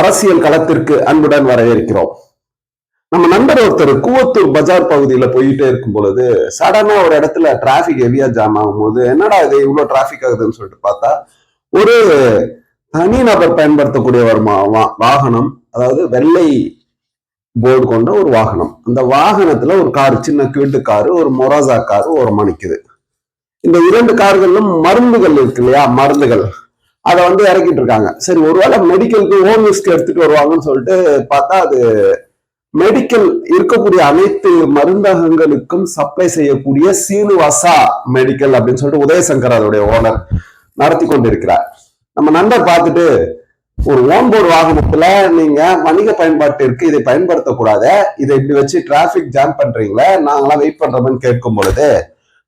அரசியல் களத்திற்கு அன்புடன் வரவேற்கிறோம். நம்ம நண்பர் ஒருத்தர் கூவத்தூர் பஜார் பகுதியில போயிட்டே இருக்கும் பொழுது சடனா ஒரு இடத்துல டிராபிக் ஹெவியா ஜாம் ஆகும்போது என்னடா இது இவ்வளவு டிராபிக் ஆகுதுன்னு சொல்லிட்டு பார்த்தா ஒரு தனிநபர் பயன்படுத்தக்கூடிய ஒரு வாகனம் அதாவது வெள்ளை போர்டு கொண்ட ஒரு வாகனம். அந்த வாகனத்துல ஒரு கார் சின்ன கியூட்டு காரு ஒரு மொராசா காரு ஒரு மணிக்குது இந்த இரண்டு கார்களும் மருந்துகள் இருக்கு இல்லையா? மருந்துகள். அதை வந்து இறக்கிட்டு இருக்காங்க. சரி ஒருவேளை மெடிக்கலுக்கு ஹோம் யூஸ்க்கு எடுத்துட்டு வருவாங்கன்னு சொல்லிட்டு பார்த்தா அது மெடிக்கல் இருக்கக்கூடிய அனைத்து மருந்தகங்களுக்கும் சப்ளை செய்யக்கூடிய சீனிவாசா மெடிக்கல் அப்படின்னு சொல்லிட்டு உதயசங்கர் அதோடைய ஓனர் நடத்தி கொண்டிருக்கிறார். நம்ம நண்பர் பார்த்துட்டு ஒரு ஓன்போர்டு வாகனத்துல நீங்க வணிக பயன்பாட்டிற்கு இதை பயன்படுத்தக்கூடாது இதை இப்படி வச்சு டிராபிக் ஜாம் பண்றீங்களே நாங்களாம் வெயிட் பண்றோம்னு கேட்கும் பொழுது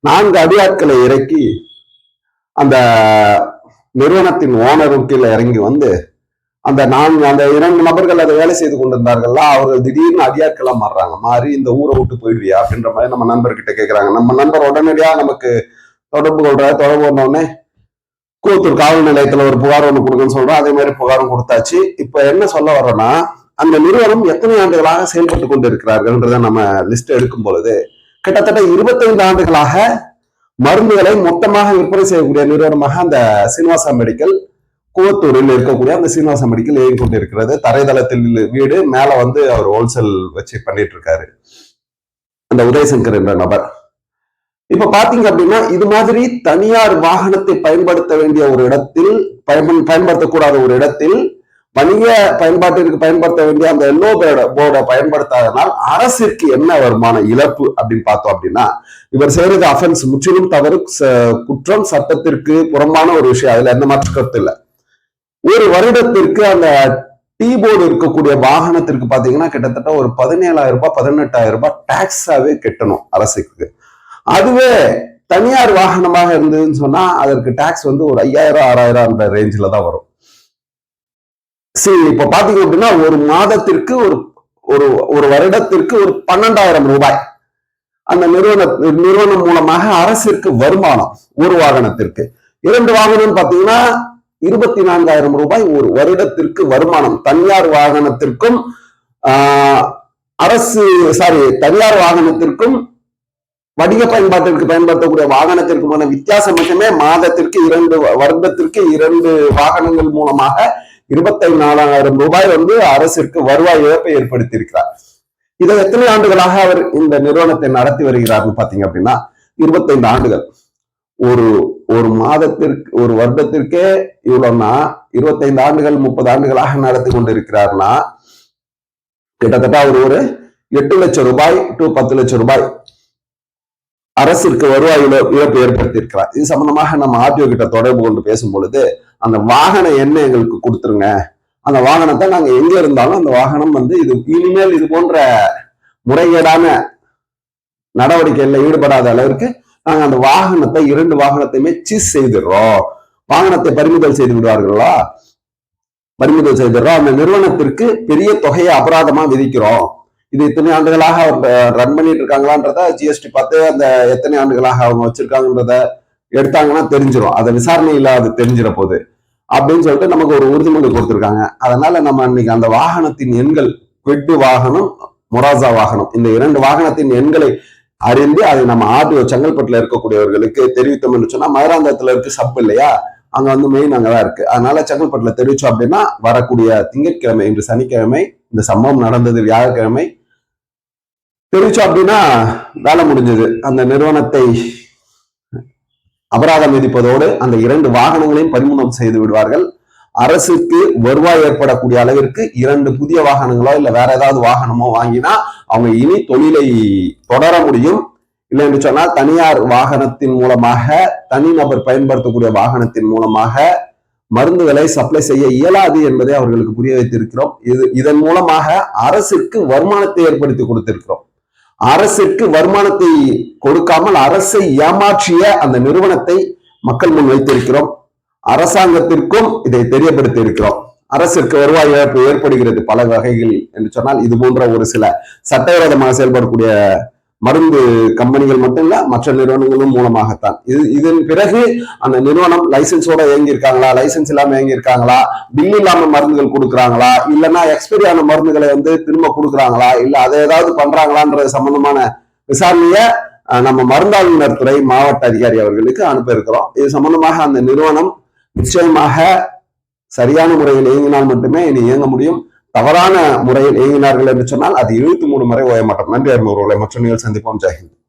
நான்கு அடியாட்களை இறக்கி அந்த நிறுவனத்தின் ஓனரும் கீழே இறங்கி வந்து அந்த நான்கு அந்த இரண்டு நபர்கள் அதை வேலை செய்து கொண்டிருந்தார்கள் அவர்கள் திடீர்னு அடியாட்களா மாறுறாங்க. மாறி இந்த ஊரை விட்டு போயிடுவியா அப்படின்ற மாதிரி நம்ம நண்பர்கிட்ட கேட்குறாங்க. நம்ம நண்பர் உடனடியா நமக்கு தொடர்பு கொள்ற தொடர்பு கொண்ட உடனே கூத்தூர் காவல் நிலையத்துல ஒரு புகார் ஒன்று கொடுக்குன்னு சொல்றோம். அதே மாதிரி புகாரும் கொடுத்தாச்சு. இப்ப என்ன சொல்ல வர்றோம்னா அந்த நிறுவனம் எத்தனை ஆண்டுகளாக செயல்பட்டு கொண்டிருக்கிறார்கள்ன்றத நம்ம லிஸ்ட் எடுக்கும் பொழுது கிட்டத்தட்ட இருபத்தைந்து ஆண்டுகளாக மருந்துகளை மொத்தமாக விற்பனை செய்யக்கூடிய நிறுவனமாக அந்த சீனிவாசா மெடிக்கல் கூவத்தூரில் இருக்கக்கூடிய அந்த சீனிவாசா மெடிக்கல் இயங்கி கொண்டிருக்கிறது தரைதளத்தில் வீடு மேல வந்து அவர் ஹோல்சேல் வச்சு பண்ணிட்டு இருக்காரு அந்த உதயசங்கர் என்ற நபர். இப்ப பாத்தீங்க அப்படின்னா இது மாதிரி தனியார் வாகனத்தை பயன்படுத்த வேண்டிய ஒரு இடத்தில் பயன்படுத்தக்கூடாத ஒரு இடத்தில் வணிக பயன்பாட்டிற்கு பயன்படுத்த வேண்டிய அந்த எல்லோ போர்டை பயன்படுத்தாதனால் அரசிற்கு என்ன வருமான இழப்பு அப்படின்னு பார்த்தோம் அப்படின்னா இவர் செய்யறது அஃபென்ஸ் முற்றிலும் தவறு ச- குற்றம் சட்டத்திற்கு புறம்பான ஒரு விஷயம். அதுல எந்த மாற்று கருத்து இல்லை. ஒரு வருடத்திற்கு அந்த டீ போர்டு இருக்கக்கூடிய வாகனத்திற்கு பாத்தீங்கன்னா கிட்டத்தட்ட ஒரு பதினேழாயிரம் ரூபாய் பதினெட்டாயிரம் ரூபாய் டாக்ஸாவே கட்டணும் அரசுக்கு. அதுவே தனியார் வாகனமாக இருந்ததுன்னு சொன்னா அதற்கு டாக்ஸ் வந்து ஒரு ஐயாயிரம் ஆறாயிரம் அந்த ரேஞ்சில தான் வரும். சரி இப்ப பாத்தீங்க அப்படின்னா ஒரு மாதத்திற்கு ஒரு ஒரு ஒரு வருடத்திற்கு ஒரு பன்னெண்டாயிரம் ரூபாய். அந்த நிறுவன நிறுவனம் மூலமாக அரசிற்கு வருமானம் ஒரு வாகனத்திற்கு. இரண்டு வாகனம் பாத்தீங்கன்னா இருபத்தி நான்காயிரம் ரூபாய் ஒரு வருடத்திற்கு வருமானம். தனியார் வாகனத்திற்கும் ஆஹ், அரசு சாரி தனியார் வாகனத்திற்கும் வணிக பயன்பாட்டிற்கு பயன்படுத்தக்கூடிய வாகனத்திற்குமான வித்தியாசம் மட்டுமே மாதத்திற்கு இரண்டு வருடத்திற்கு இரண்டு வாகனங்கள் மூலமாக இருபத்தி நாலாயிரம் ரூபாய் வந்து அரசிற்கு வருவாய் இழப்பை ஏற்படுத்தியிருக்கிறார். இதை எத்தனை ஆண்டுகளாக அவர் இந்த நிறுவனத்தை நடத்தி வருகிறார்னு பாத்தீங்க அப்படின்னா இருபத்தைந்து ஆண்டுகள். ஒரு ஒரு மாதத்திற்கு ஒரு வருடத்திற்கே இவ்வளவுனா இருபத்தைந்து ஆண்டுகள் முப்பது ஆண்டுகளாக நடத்தி கொண்டிருக்கிறார்னா கிட்டத்தட்ட அவர் ஒரு எட்டு லட்சம் ரூபாய் டு பத்து லட்சம் ரூபாய் அரசிற்கு வருவாய் இழப்பு ஏற்படுத்தி இருக்கிறார் இது சம்பந்தமாக நம்ம ஆர்டிஓ கிட்ட தொடர்பு கொண்டு பேசும் பொழுது அந்த வாகன எண்ணெய் எங்களுக்கு கொடுத்துருங்க. அந்த வாகனத்தை நாங்க எங்க இருந்தாலும் அந்த வாகனம் வந்து இது இனிமேல் இது போன்ற முறைகேடான நடவடிக்கைகளில் ஈடுபடாத அளவிற்கு நாங்க அந்த வாகனத்தை இரண்டு வாகனத்தையுமே சீஸ் செய்திடுறோம். வாகனத்தை பறிமுதல் செய்து விடுவார்களா? பறிமுதல் செய்திடுறோம். அந்த நிறுவனத்திற்கு பெரிய தொகையை அபராதமா விதிக்கிறோம். இது இத்தனை ஆண்டுகளாக அவர் ரன் பண்ணிட்டு இருக்காங்களான்றத ஜிஎஸ்டி பார்த்து அந்த எத்தனை ஆண்டுகளாக அவங்க வச்சிருக்காங்கன்றத எடுத்தாங்கன்னா தெரிஞ்சிடும் அதை விசாரணையில் அது தெரிஞ்சிட போது. அப்படின்னு சொல்லிட்டு நமக்கு ஒரு உறுதிமொழி கொடுத்துருக்காங்க. அதனால நம்ம இன்னைக்கு அந்த வாகனத்தின் எண்கள் குவிட்டு வாகனம் மொராசா வாகனம். இந்த இரண்டு வாகனத்தின் எண்களை அறிந்து அதை நம்ம ஆர்டிஓ செங்கல்பட்டுல இருக்கக்கூடியவர்களுக்கு தெரிவித்தோம்னு சொன்னா மதுராந்தகத்துல இருக்கு சப் இல்லையா? அங்க வந்து மெயின் அங்கதான் இருக்கு. அதனால செங்கல்பட்டுல தெரிவிச்சோம் அப்படின்னா வரக்கூடிய திங்கட்கிழமை இன்று சனிக்கிழமை இந்த சம்பவம் நடந்தது வியாழக்கிழமை. தெரிவிச்சோம் அப்படின்னா வேலை முடிஞ்சது. அந்த நிறுவனத்தை அபராதம் விதிப்பதோடு அந்த இரண்டு வாகனங்களையும் பறிமுதல் செய்து விடுவார்கள். அரசுக்கு வருவாய் ஏற்படக்கூடிய அளவிற்கு இரண்டு புதிய வாகனங்களோ இல்ல வேற ஏதாவது வாகனமோ வாங்கினா அவங்க இனி தொழிலை தொடர முடியும். இல்லை என்று சொன்னால் தனியார் வாகனத்தின் மூலமாக தனிநபர் பயன்படுத்தக்கூடிய வாகனத்தின் மூலமாக மருந்துகளை சப்ளை செய்ய இயலாது என்பதை அவர்களுக்கு புரிய வைத்திருக்கிறோம். இது இதன் மூலமாக அரசுக்கு வருமானத்தை ஏற்படுத்தி கொடுத்திருக்கிறோம். அரசிற்கு வருமானத்தை கொடுக்காமல் அரசை ஏமாற்றிய அந்த நிறுவனத்தை மக்கள் முன் வைத்திருக்கிறோம். அரசாங்கத்திற்கும் இதை தெரியப்படுத்தி இருக்கிறோம் அரசிற்கு வருவாய் இழப்பு ஏற்படுகிறது பல வகைகளில் என்று சொன்னால் இது போன்ற ஒரு சில சட்டவிரோதமாக செயல்படக்கூடிய மருந்து கம்பெனிகள் மட்டும் இல்ல மற்ற நிறுவனங்களும் மூலமாகத்தான். இது இதன் பிறகு அந்த நிறுவனம் லைசன்ஸோட இயங்கியிருக்காங்களா? லைசன்ஸ் இல்லாம இயங்கியிருக்காங்களா? பில் இல்லாம மருந்துகள் கொடுக்குறாங்களா? இல்லைன்னா எக்ஸ்பைரி ஆன மருந்துகளை வந்து திரும்ப கொடுக்குறாங்களா? இல்ல அதை ஏதாவது பண்றாங்களான்றது சம்பந்தமான விசாரணைய நம்ம மருந்தாளுநர் துறை மாவட்ட அதிகாரி அவர்களுக்கு அனுப்ப இருக்கிறோம் இது சம்பந்தமாக அந்த நிறுவனம் நிச்சயமாக சரியான முறையில் இயங்கினால் மட்டுமே இனி இயங்க முடியும். தவறான முறையில் இயங்கினார்கள் என்று சொன்னால் அது இருபத்தி மூணு முறை ஓய மாட்டோம் நன்றி அருமை மற்ற நிகழ்ச்சி சந்திப்போம். ஜெயஹிந்த்